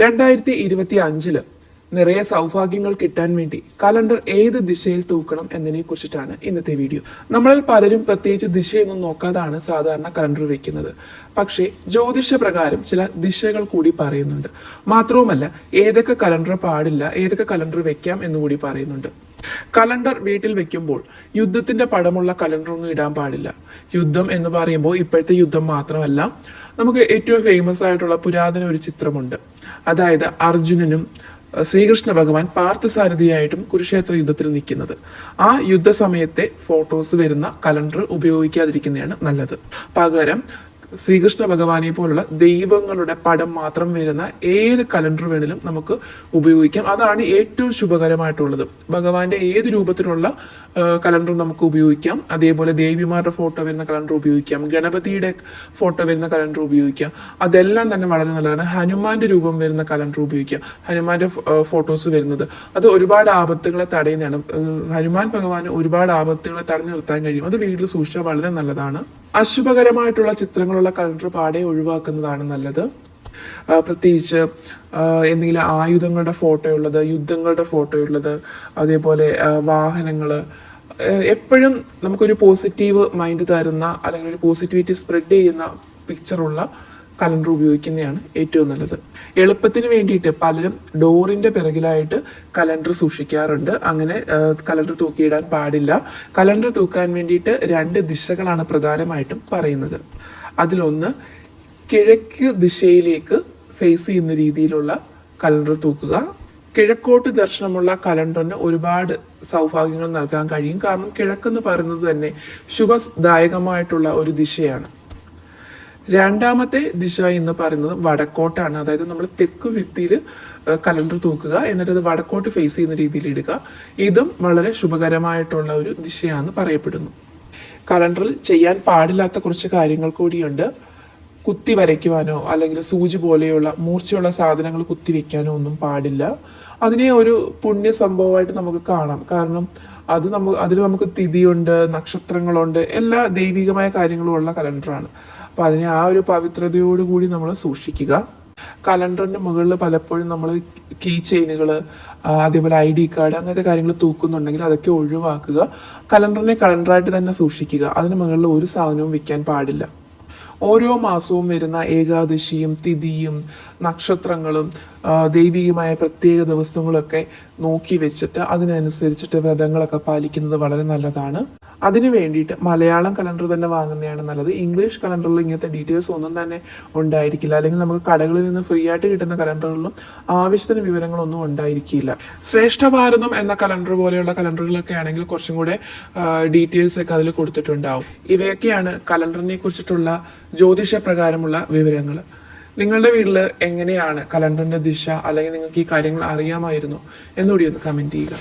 രണ്ടായിരത്തി ഇരുപത്തി അഞ്ചിൽ നിറയെ സൗഭാഗ്യങ്ങൾ കിട്ടാൻ വേണ്ടി കലണ്ടർ ഏത് ദിശയിൽ തൂക്കണം എന്നതിനെ കുറിച്ചിട്ടാണ് ഇന്നത്തെ വീഡിയോ. നമ്മളിൽ പലരും പ്രത്യേകിച്ച് ദിശയൊന്നും നോക്കാതാണ് സാധാരണ കലണ്ടർ വെക്കുന്നത്. പക്ഷേ ജ്യോതിഷ പ്രകാരം ചില ദിശകൾ കൂടി പറയുന്നുണ്ട്. മാത്രവുമല്ല ഏതൊക്കെ കലണ്ടർ പാടില്ല ഏതൊക്കെ കലണ്ടർ വെക്കാം എന്നുകൂടി പറയുന്നുണ്ട്. കലണ്ടർ വീട്ടിൽ വെക്കുമ്പോൾ യുദ്ധത്തിന്റെ പടമുള്ള കലണ്ടർ ഒന്നും ഇടാൻ പാടില്ല. യുദ്ധം എന്ന് പറയുമ്പോൾ ഇപ്പോഴത്തെ യുദ്ധം മാത്രമല്ല നമുക്ക് ഏറ്റവും ഫേമസ് ആയിട്ടുള്ള പുരാതന ഒരു ചിത്രമുണ്ട്. അതായത് അർജുനനും ശ്രീകൃഷ്ണ ഭഗവാൻ പാർത്ഥസാരഥിയായിട്ടും കുരുക്ഷേത്ര യുദ്ധത്തിൽ നിൽക്കുന്നത്. ആ യുദ്ധ സമയത്തെ ഫോട്ടോസ് വരുന്ന കലണ്ടർ ഉപയോഗിക്കാതിരിക്കുന്നതാണ് നല്ലത്. പകരം ശ്രീകൃഷ്ണ ഭഗവാനെ പോലുള്ള ദൈവങ്ങളുടെ പടം മാത്രം വരുന്ന ഏത് കലണ്ടർ വേണേലും നമുക്ക് ഉപയോഗിക്കാം. അതാണ് ഏറ്റവും ശുഭകരമായിട്ടുള്ളത്. ഭഗവാന്റെ ഏത് രൂപത്തിലുള്ള കലണ്ടർ നമുക്ക് ഉപയോഗിക്കാം. അതേപോലെ ദേവിമാരുടെ ഫോട്ടോ വരുന്ന കലണ്ടർ ഉപയോഗിക്കാം. ഗണപതിയുടെ ഫോട്ടോ വരുന്ന കലണ്ടർ ഉപയോഗിക്കാം. അതെല്ലാം തന്നെ വളരെ നല്ലതാണ്. ഹനുമാന്റെ രൂപം വരുന്ന കലണ്ടർ ഉപയോഗിക്കാം. ഹനുമാന്റെ ഫോട്ടോസ് വരുന്നത്. അത് ഒരുപാട് ആപത്തുകളെ തടയുന്നതാണ്. ഹനുമാൻ ഭഗവാന് ഒരുപാട് ആപത്തുകളെ തടഞ്ഞു നിർത്താൻ കഴിയും. അത് വീട്ടിൽ സൂക്ഷിച്ചാൽ വളരെ നല്ലതാണ്. അശുഭകരമായിട്ടുള്ള ചിത്രങ്ങളുള്ള കലണ്ടർ പാടെ ഒഴിവാക്കുന്നതാണ് നല്ലത്. പ്രത്യേകിച്ച് എന്തെങ്കിലും ആയുധങ്ങളുടെ ഫോട്ടോ ഉള്ളത് യുദ്ധങ്ങളുടെ ഫോട്ടോ ഉള്ളത് അതേപോലെ വാഹനങ്ങൾ എപ്പോഴും നമുക്കൊരു പോസിറ്റീവ് മൈൻഡ് തരുന്ന അല്ലെങ്കിൽ ഒരു പോസിറ്റിവിറ്റി സ്പ്രെഡ് ചെയ്യുന്ന പിക്ചറുള്ള കലണ്ടർ ഉപയോഗിക്കുന്നതാണ് ഏറ്റവും നല്ലത്. എളുപ്പത്തിന് വേണ്ടിയിട്ട് പലരും ഡോറിന്റെ പിറകിലായിട്ട് കലണ്ടർ സൂക്ഷിക്കാറുണ്ട്. അങ്ങനെ കലണ്ടർ തൂക്കിയിടാൻ പാടില്ല. കലണ്ടർ തൂക്കാൻ വേണ്ടിയിട്ട് രണ്ട് ദിശകളാണ് പ്രധാനമായിട്ടും പറയുന്നത്. അതിലൊന്ന് കിഴക്ക് ദിശയിലേക്ക് ഫേസ് ചെയ്യുന്ന രീതിയിലുള്ള കലണ്ടർ തൂക്കുക. കിഴക്കോട്ട് ദർശനമുള്ള കലണ്ടറിന് ഒരുപാട് സൗഭാഗ്യങ്ങൾ നൽകാൻ കഴിയും. കാരണം കിഴക്കെന്ന് പറയുന്നത് തന്നെ ശുഭദായകമായിട്ടുള്ള ഒരു ദിശയാണ്. രണ്ടാമത്തെ ദിശ എന്ന് പറയുന്നത് വടക്കോട്ടാണ്. അതായത് നമ്മൾ തെക്ക് ഭിത്തിയിൽ കലണ്ടർ തൂക്കുക എന്നിട്ട് അത് വടക്കോട്ട് ഫേസ് ചെയ്യുന്ന രീതിയിൽ ഇടുക. ഇതും വളരെ ശുഭകരമായിട്ടുള്ള ഒരു ദിശയാണെന്ന് പറയപ്പെടുന്നു. കലണ്ടറിൽ ചെയ്യാൻ പാടില്ലാത്ത കുറച്ച് കാര്യങ്ങൾ കൂടിയുണ്ട്. കുത്തി വരയ്ക്കുവാനോ അല്ലെങ്കിൽ സൂചി പോലെയുള്ള മൂർച്ചയുള്ള സാധനങ്ങൾ കുത്തി വെക്കാനോ ഒന്നും പാടില്ല. അതിനെ ഒരു പുണ്യ സംഭവമായിട്ട് നമുക്ക് കാണാം. കാരണം അത് നമുക്ക് അതിൽ നമുക്ക് തിഥിയുണ്ട് നക്ഷത്രങ്ങളുണ്ട് എല്ലാ ദൈവികമായ കാര്യങ്ങളും ഉള്ള കലണ്ടറാണ്. അപ്പം അതിനെ ആ ഒരു പവിത്രതയോടുകൂടി നമ്മൾ സൂക്ഷിക്കുക. കലണ്ടറിന്റെ മുകളിൽ പലപ്പോഴും നമ്മൾ കീ ചെയിനുകൾ അതേപോലെ ഐ ഡി കാർഡ് അങ്ങനത്തെ കാര്യങ്ങൾ തൂക്കുന്നുണ്ടെങ്കിൽ അതൊക്കെ ഒഴിവാക്കുക. കലണ്ടറിനെ കലണ്ടറായിട്ട് തന്നെ സൂക്ഷിക്കുക. അതിന് മുകളിൽ ഒരു സാധനവും വെക്കാൻ പാടില്ല. ഓരോ മാസവും വരുന്ന ഏകാദശിയും തിഥിയും നക്ഷത്രങ്ങളും ദൈവികമായ പ്രത്യേക ദിവസങ്ങളൊക്കെ നോക്കി വെച്ചിട്ട് അതിനനുസരിച്ചിട്ട് വ്രതങ്ങളൊക്കെ പാലിക്കുന്നത് വളരെ നല്ലതാണ്. അതിനു വേണ്ടിയിട്ട് മലയാളം കലണ്ടർ തന്നെ വാങ്ങുന്നതാണ് നല്ലത്. ഇംഗ്ലീഷ് കലണ്ടറിൽ ഇങ്ങനത്തെ ഡീറ്റെയിൽസ് ഒന്നും തന്നെ ഉണ്ടായിരിക്കില്ല. അല്ലെങ്കിൽ നമുക്ക് കടകളിൽ നിന്ന് ഫ്രീ ആയിട്ട് കിട്ടുന്ന കലണ്ടറുകളിലും ആവശ്യത്തിന് വിവരങ്ങളൊന്നും ഉണ്ടായിരിക്കില്ല. ശ്രേഷ്ഠ ഭാരതം എന്ന കലണ്ടർ പോലെയുള്ള കലണ്ടറുകളൊക്കെ ആണെങ്കിൽ കുറച്ചും കൂടെ ഡീറ്റെയിൽസ് ഒക്കെ അതിൽ കൊടുത്തിട്ടുണ്ടാവും. ഇവയൊക്കെയാണ് കലണ്ടറിനെ കുറിച്ചിട്ടുള്ള ജ്യോതിഷ പ്രകാരമുള്ള വിവരങ്ങൾ. നിങ്ങളുടെ വീട്ടിൽ എങ്ങനെയാണ് കലണ്ടറിന്റെ ദിശ അല്ലെങ്കിൽ നിങ്ങൾക്ക് ഈ കാര്യങ്ങൾ അറിയാമായിരുന്നു? എന്നുകൂടി ഒന്ന് കമന്റ് ചെയ്യുക.